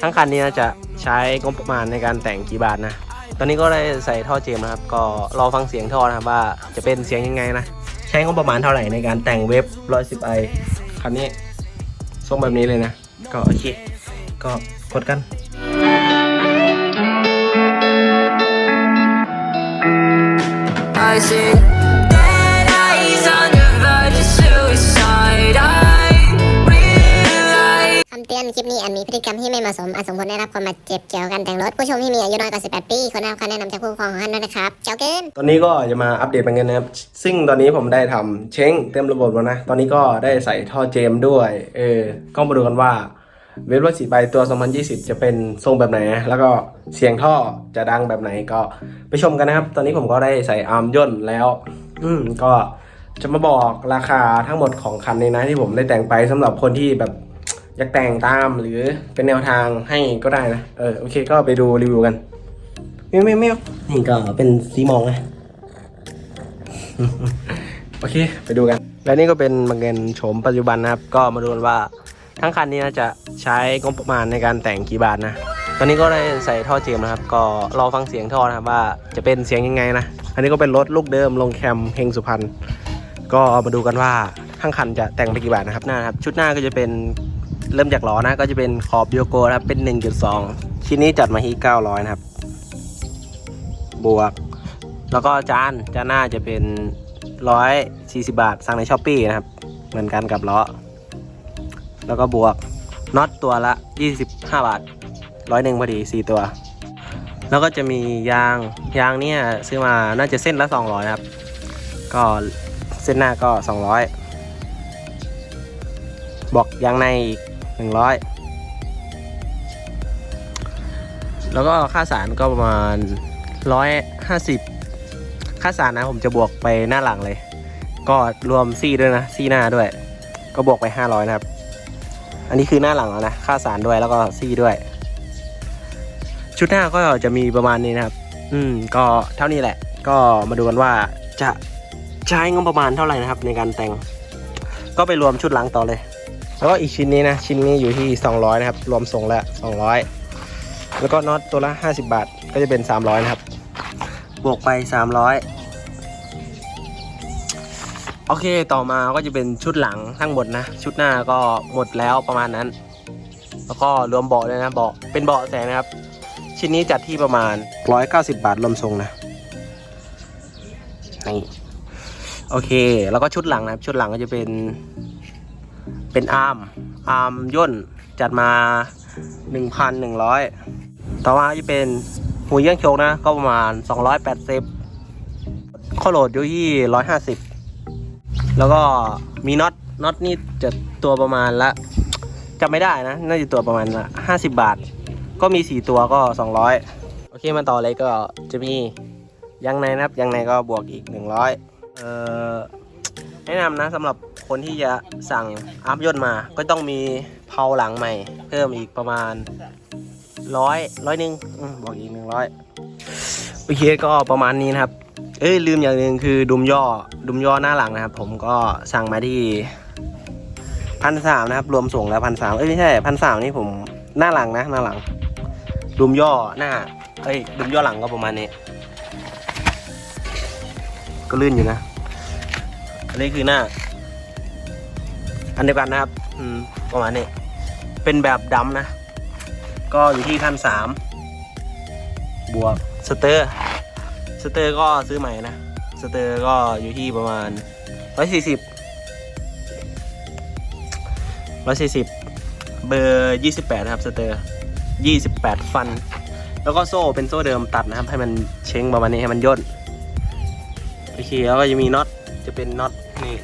ทั้งคันนี้นะจะใช้งบประมาณในการแต่งกี่บาทนะ ตอนนี้ก็ได้ใส่ท่อเจมส์นะครับ ก็รอฟังเสียงท่อนะครับว่าจะเป็นเสียงยังไงนะ ใช้งบประมาณเท่าไหร่ในการแต่งเว็บ 110i คันนี้ทรงแบบนี้เลยนะ ก็โอเค ก็กดกัน I see คลิปนี้อาจมีพฤติกรรมที่ไม่เหมาะสมอาจส่งผลได้รับความบาดเจ็บเกี่ยวกับการแต่งรถผู้ชมที่มีอายุน้อยกว่า 18 ปีควรได้รับคำแนะนำจากผู้ปกครองของท่านด้วยนะครับเจ้าเกินตอนนี้ก็จะมาอัปเดตเหมือนกันนะครับ ซึ่งตอนนี้ผมได้ทำเช้งเต็มระบบแล้วนะ ตอนนี้ก็ได้ใส่ท่อเจมด้วย เออ ก็มาดูกันว่าเว็บรถสีใบตัว 2020 จะเป็นทรงแบบไหน แล้วก็เสียงท่อจะดังแบบไหนก็ไปชมกันนะครับ ตอนนี้ผมก็ได้ใส่อาร์มย่นแล้ว อืมก็จะมาบอกราคาทั้งหมดของคันนี้นะที่ผมได้แต่งไปสำหรับคนที่แบบ อยากแต่งตามหรือเป็นแนวทางให้ก็ได้นะ เออโอเคก็ไปดูรีวิวกันเมียวเมียวเมียวนี่ก็เป็นสีมองนะ โอเคไปดูกัน และนี่ก็เป็นบังเกนโฉมปัจจุบันนะครับ ก็มาดูกันว่าทั้งคันนี้นะจะใช้งบประมาณในการแต่งกี่บาทนะ ตอนนี้ก็ได้ใส่ท่อเจมส์นะครับ ก็รอฟังเสียงท่อนะครับว่าจะเป็นเสียงยังไงนะ อันนี้ก็เป็นรถลูกเดิมลงแคมเฮงสุพรรณ ก็มาดูกันว่าทั้งคันจะแต่งไปกี่บาทนะครับหน้านะครับ ชุดหน้าก็จะเป็น เริ่มจากล้อนะก็จะเป็นขอบโยโกนะครับเป็น 1.2 ชิ้นนี้จัดมาที่900 นะครับ บวก แล้วก็จานจานหน้าจะเป็น 140 บาท สั่งในช้อปปีนะครับ เหมือนกันกับล้อ แล้วก็บวกน็อตตัวละ 25 บาทร้อยหนึ่งพอดี 4 ตัว แล้วก็จะมียางยางเนี่ยซื้อมาน่าจะเส้นละ 200 นะครับ ก็เส้นหน้าก็ 200บอกยางในอีก 100แล้วก็ค่าสารก็ประมาณ150ค่าสารนะผมจะบวกไปหน้าหลังเลย ก็รวมซี่ด้วยนะซี่หน้าด้วย ก็บวกไป500นะครับ อันนี้คือหน้าหลังแล้วนะค่าสารด้วยแล้วก็ซี่ด้วย ชุดหน้าก็จะมีประมาณนี้นะครับ อืม ก็เท่านี้แหละ ก็มาดูกันว่าจะใช้งบประมาณเท่าไหร่นะครับ ในการแต่ง ก็ไปรวมชุดหลังต่อเลย แล้วก็อีกชิ้นนี้นะ ชิ้นนี้อยู่ที่ 200 นะครับ รวมส่งแล้ว200 แล้วก็น็อตตัวละ 50 บาท ก็จะเป็น 300 นะครับ บวกไป 300 โอเค ต่อมาก็จะเป็นชุดหลังทั้งหมดนะ ชุดหน้าก็หมดแล้วประมาณนั้น แล้วก็รวมเบาะด้วยนะ เบาะ เป็นเบาะแสงนะครับ ชิ้นนี้จัดที่ประมาณ 190 บาทรวมทรงนะ นี่ โอเค แล้วก็ชุดหลังนะครับ ชุดหลังก็จะเป็น เป็นอาร์มอาร์มย่นจัดมา 1,100 ต่อมาจะเป็นหูเยี่ยงโชกนะ ก็ประมาณ 280ข้อโหลดอยู่ที่ 150 แล้วก็มีน็อตน็อตนี่จะตัวประมาณละจำไม่ได้นะ น่าจะตัวประมาณละ50 บาท ก็มี 4 ตัวก็ 200 โอเคมาต่อเลยก็จะมียางในนะครับยางในก็บวกอีก 100 เอ่อ แนะนำนะสำหรับคนที่จะสั่งอัพยนต์มา ก็ต้องมีเพาหลังใหม่ เพิ่มอีกประมาณร้อยร้อยหนึ่งบอกอีกหนึ่งร้อยโอเคก็ประมาณนี้นะครับ เอ้ยลืมอย่างหนึ่งคือดุมย่อดุมย่อหน้าหลังนะครับ ผมก็สั่งมาที่พันสามนะครับ รวมส่งแล้วพันสามเอ้ยไม่ใช่พันสามนี่ผมหน้าหลังนะหน้าหลัง ดุมย่อหน้าเอ้ยดุมย่อหลังก็ประมาณนี้ ก็ลื่นอยู่นะ อันนี้คือหน้า อันเดียวกันนะครับ อืมประมาณนี้ เป็นแบบดำนะ ก็อยู่ที่พันสามบวกสเตอร์สเตอร์ก็ซื้อใหม่นะ สเตอร์ก็อยู่ที่ประมาณร้อยสี่สิบร้อยสี่สิบเบอร์ยี่สิบแปดนะครับสเตอร์ยี่สิบแปดฟัน แล้วก็โซ่เป็นโซ่เดิมตัดนะครับ ให้มันเช้งประมาณนี้ให้มันย่นโอเคแล้วก็จะมีน็อต จะเป็นน็อตนี่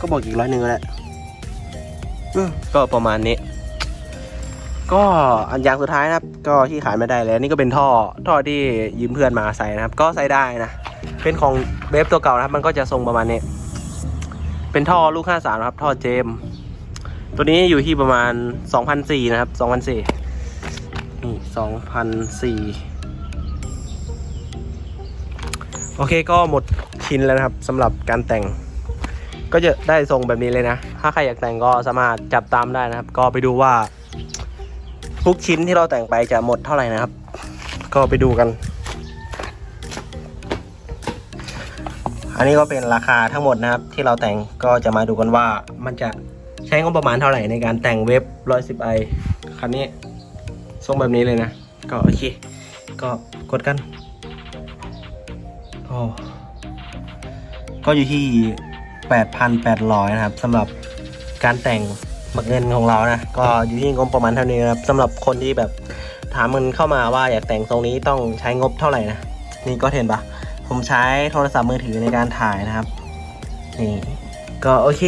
ก็บอกอีกร้อยหนึ่งก็ได้อืมก็ประมาณนี้ ก็อันอย่างสุดท้ายนะครับ ก็ที่ขายไม่ได้แล้ว นี่ก็เป็นท่อท่อที่ยืมเพื่อนมาใส่นะครับ ก็ใส่ได้นะ เป็นของเบฟตัวเก่านะครับ มันก็จะทรงประมาณนี้ เป็นท่อลูก 53 นะครับ ท่อเจม ตัวนี้อยู่ที่ประมาณ 2,004นะครับ2,004นี่2,004 โอเคก็หมดชิ้นแล้วนะครับสำหรับการแต่ง ก็จะได้ทรงแบบนี้เลยนะ ถ้าใครอยากแต่งก็สามารถจับตามได้นะครับ ก็ไปดูว่า ทุกชิ้นที่เราแต่งไปจะหมดเท่าไหร่นะครับ ก็ไปดูกัน อันนี้ก็เป็นราคาทั้งหมดนะครับ ที่เราแต่งก็จะมาดูกันว่ามันจะใช้งบประมาณเท่าไหร่ในการแต่งเว็บ 110i คันนี้ทรงแบบนี้เลยนะ ก็โอเค ก็กดกัน ก็ก็อยู่ที่ 8,800 นะครับสำหรับการแต่งหมักเงินของเรานะ ก็อยู่ที่งบประมาณเท่านี้นะครับสำหรับคนที่แบบถามมันเข้ามาว่าอยากแต่งทรงนี้ต้องใช้งบเท่าไหร่นะ นี่ก็เห็นปะผมใช้โทรศัพท์มือถือในการถ่ายนะครับ นี่ ก็โอเค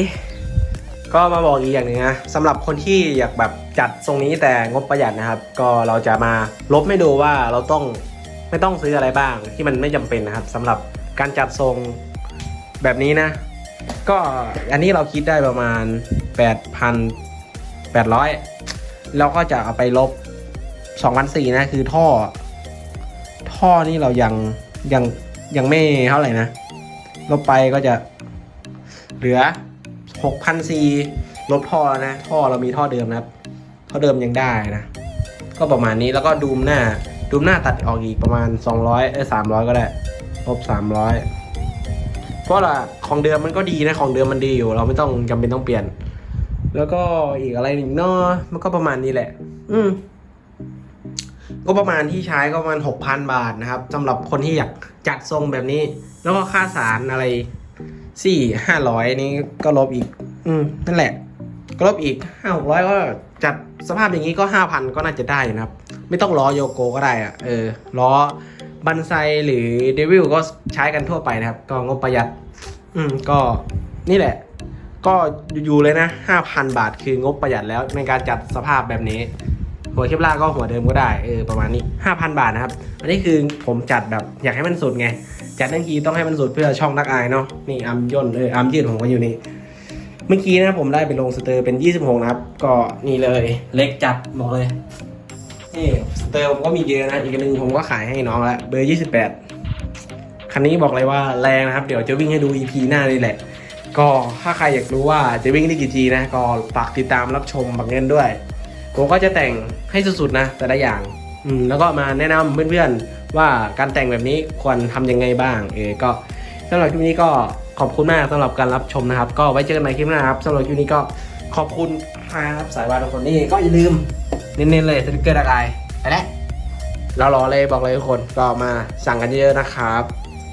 ก็มาบอกอีกอย่างหนึ่งนะสำหรับคนที่อยากแบบจัดทรงนี้แต่งบประหยัดนะครับ ก็เราจะมาลบให้ดูว่าเราต้อง ไม่ต้องซื้ออะไรบ้างที่มันไม่จำเป็นนะครับสำหรับการจัดทรงแบบนี้นะ ก็อันนี้เราคิดได้ประมาณ 8,800 แล้วก็จะเอาไปลบ2,400นะ คือท่อ ท่อนี่เรายังยังยังไม่เท่าไหร่นะ ลบไปก็จะเหลือ6,400ลบท่อนะ ท่อเรามีท่อเดิมนะครับท่อเดิมยังได้นะ ก็ประมาณนี้แล้วก็ดูมหน้า ดูมหน้าตัดออกอีกประมาณ 200เอ้ย300 ก็ได้ลบ300 เพราะละของเดิมมันก็ดีนะ ของเดิมมันดีอยู่ เราไม่ต้องจำเป็นต้องเปลี่ยน แล้วก็อีกอะไรหนึ่งเนาะมันก็ประมาณนี้แหละ อืมก็ประมาณที่ใช้ก็ประมาณ 6,000 บาทนะครับสำหรับคนที่อยากจัดทรงแบบนี้ แล้วก็ค่าสารอะไรสี่ห้าร้อยนี้ก็ลบอีก อืมนั่นแหละ ก็ลบอีกห้าหกร้อยก็ จัดสภาพอย่างนี้ก็ห้าพันก็น่าจะได้นะครับ ไม่ต้องล้อโยโกก็ได้อะเออล้อบันไซหรือเดวิลก็ใช้กันทั่วไปนะครับ ก็งบประหยัด อืมก็นี่แหละ ก็อยู่ๆเลยนะห้าพันบาทคืองบประหยัดแล้วในการจัดสภาพแบบนี้ หัวเคปลาก็หัวเดิมก็ได้เออประมาณนี้5,000บาทนะครับ อันนี้คือผมจัดแบบอยากให้มันสุดไงจัดทั้งทีต้องให้มันสุดเพื่อช่องนักอายเนาะนี่อัมย่นเอออัมยืดผมก็อยู่นี่ เมื่อกี้นะผมได้ไปลงสเตอร์เป็น 26 นะครับ ก็นี่เลย เล็กจัดบอกเลย นี่สเตอร์ผมก็มีเยอะนะ อีกอันหนึงผมก็ขายให้น้องแล้วเบอร์ 28 คันนี้บอกเลยว่าแรงนะครับ เดี๋ยวจะวิ่งให้ดู EP หน้านี่แหละ ก็ถ้าใครอยากรู้ว่าจะวิ่งได้กี่ทีนะ ก็ฝากติดตามรับชมบักเงินด้วย ผมก็จะแต่งให้สุดๆนะ แต่ละอย่างอืมแล้วก็มาแนะนำเพื่อนๆว่าการแต่งแบบนี้ควรทำยังไงบ้าง เออก็สำหรับคลิปนี้ก็ ขอบคุณมากสำหรับการรับชมนะครับ ก็ไว้เจอกันใหม่คลิปหน้าครับสำหรับคลิปนี้ก็ขอบคุณครับสายวานทุกคนนี่ก็อย่าลืมเน้นๆเลยสติกเกอร์ดักไอไปแล้วเรารอเลยบอกเลยทุกคนก็มาสั่งกันเยอะๆนะครับ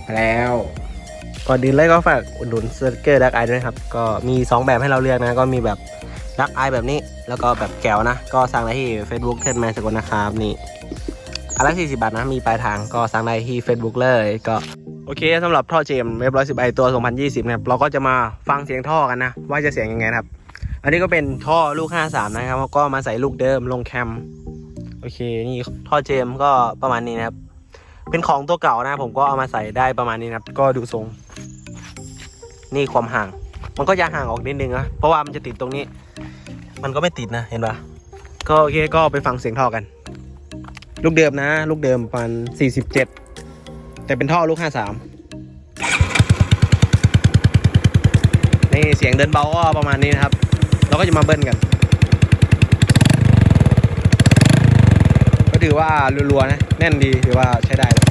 ไปแล้วก่อนดื่นเลยก็ฝากอุดหนุนสติกเกอร์ดักไอด้วยครับก็มี 2 แบบให้เราเลือกนะก็มีแบบดักไอแบบนี้ แล้วก็แบบแก้วนะ ก็สั่งได้ที่ Facebook เทนแมนสกลนะครับนี่อันละ40บาทนะมีปลายทางก็สั่งได้ที่ Facebook เลยก็ โอเคสำหรับท่อเจมเว็บร้อยสิบไอตัว 2020นะครับเราก็จะมาฟังเสียงท่อกันนะ ว่าจะเสียงยังไงครับ อันนี้ก็เป็นท่อลูก 53 นะครับก็มาใส่ลูกเดิมลงแคม โอเค นี่ท่อเจมก็ประมาณนี้นะครับ เป็นของตัวเก่านะ ผมก็เอามาใส่ได้ประมาณนี้นะครับ ก็ดูทรง นี่ความห่าง มันก็จะห่างออกนิดนึงนะเพราะว่ามันจะติดตรงนี้ มันก็ไม่ติดนะเห็นปะก็โอเคก็ไปฟังเสียงท่อกัน ลูกเดิมนะ ลูกเดิมประมาณ47 แต่เป็นท่อลูก 53 นี่เสียงเดินเบาก็ประมาณนี้นะครับ เราก็จะมาเบิ้ลกัน ก็ถือว่ารัวๆนะ แน่นดีถือว่าใช้ได้เลย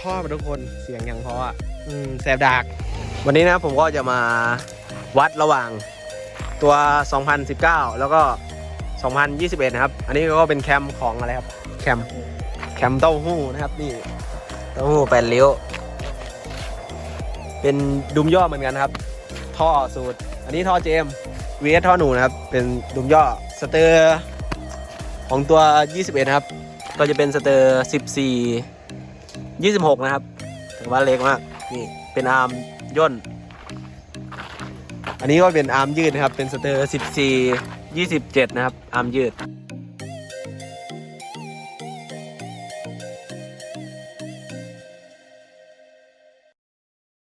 ชอบทุกคนเสียงยังเพราะอะอืมแสบดาก วันนี้นะผมก็จะมาวัดระหว่างตัว 2019 แล้วก็ 2021 นะครับ อันนี้ก็เป็นแคมของอะไรครับ แคม แคมเต้าหู้นะครับ นี่ เต้าหู้แปดเลี้ยว เป็นดุมย่อเหมือนกันนะครับ ท่อสูตร อันนี้ท่อเจมเวสท่อหนูนะครับ เป็นดุมย่อ สเตอร์ของตัว 21 นะครับ ก็จะเป็นสเตอร์ 14 26 นะครับถือว่าเล็กมาก นี่ เป็นอาร์มย่น อันนี้ก็เป็นอาร์มยืดนะครับ เป็นสเตอร์ 14 27 นะครับ อาร์มยืด